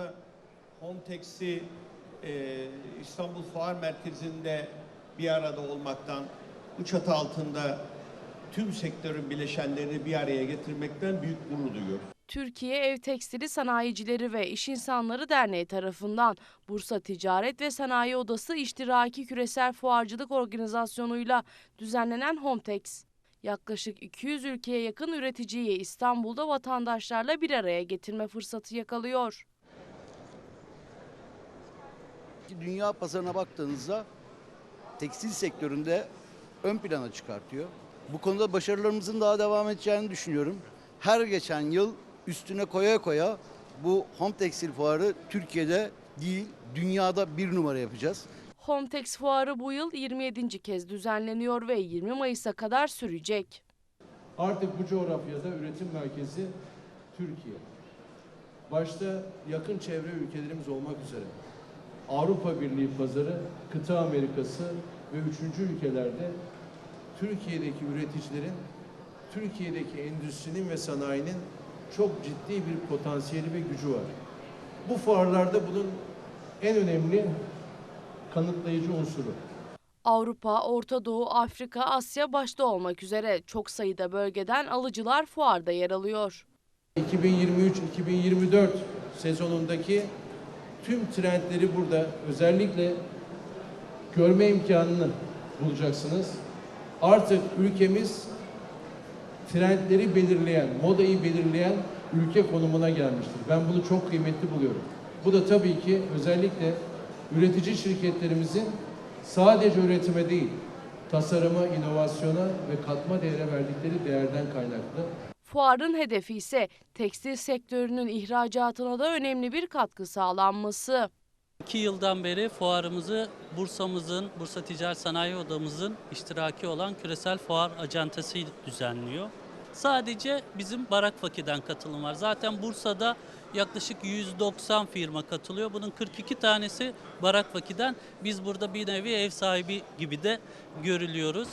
burada Homtex'i e, İstanbul Fuar Merkezi'nde bir arada olmaktan, bu çatı altında tüm sektörün bileşenlerini bir araya getirmekten büyük gurur duyuyorum. Türkiye Ev Tekstili Sanayicileri ve İş İnsanları Derneği tarafından Bursa Ticaret ve Sanayi Odası İştiraki Küresel Fuarcılık Organizasyonu'yla düzenlenen Homtex, yaklaşık 200 ülkeye yakın üreticiyi İstanbul'da vatandaşlarla bir araya getirme fırsatı yakalıyor. Dünya pazarına baktığınızda tekstil sektöründe ön plana çıkartıyor. Bu konuda başarılarımızın daha devam edeceğini düşünüyorum. Her geçen yıl üstüne koya koya bu Home Tekstil Fuarı Türkiye'de değil dünyada bir numara yapacağız. Homtex Fuarı bu yıl 27. kez düzenleniyor ve 20 Mayıs'a kadar sürecek. Artık bu coğrafyada üretim merkezi Türkiye. Başta yakın çevre ülkelerimiz olmak üzere Avrupa Birliği pazarı, kıta Amerikası ve üçüncü ülkelerde Türkiye'deki üreticilerin, Türkiye'deki endüstrinin ve sanayinin çok ciddi bir potansiyeli ve gücü var. Bu fuarlarda bunun en önemli kanıtlayıcı unsuru. Avrupa, Orta Doğu, Afrika, Asya başta olmak üzere çok sayıda bölgeden alıcılar fuarda yer alıyor. 2023-2024 sezonundaki tüm trendleri burada özellikle görme imkanını bulacaksınız. Artık ülkemiz trendleri belirleyen, modayı belirleyen ülke konumuna gelmiştir. Ben bunu çok kıymetli buluyorum. Bu da tabii ki özellikle üretici şirketlerimizin sadece üretime değil, tasarıma, inovasyona ve katma değere verdikleri değerden kaynaklı. Fuarın hedefi ise tekstil sektörünün ihracatına da önemli bir katkı sağlanması. İki yıldan beri fuarımızı Bursa'mızın, Bursa Ticaret Sanayi Odamızın iştiraki olan Küresel Fuar Acentesi düzenliyor. Sadece bizim Barak Faki'den katılım var. Zaten Bursa'da yaklaşık 190 firma katılıyor. Bunun 42 tanesi Barak Faki'den. Biz burada bir nevi ev sahibi gibi de görülüyoruz.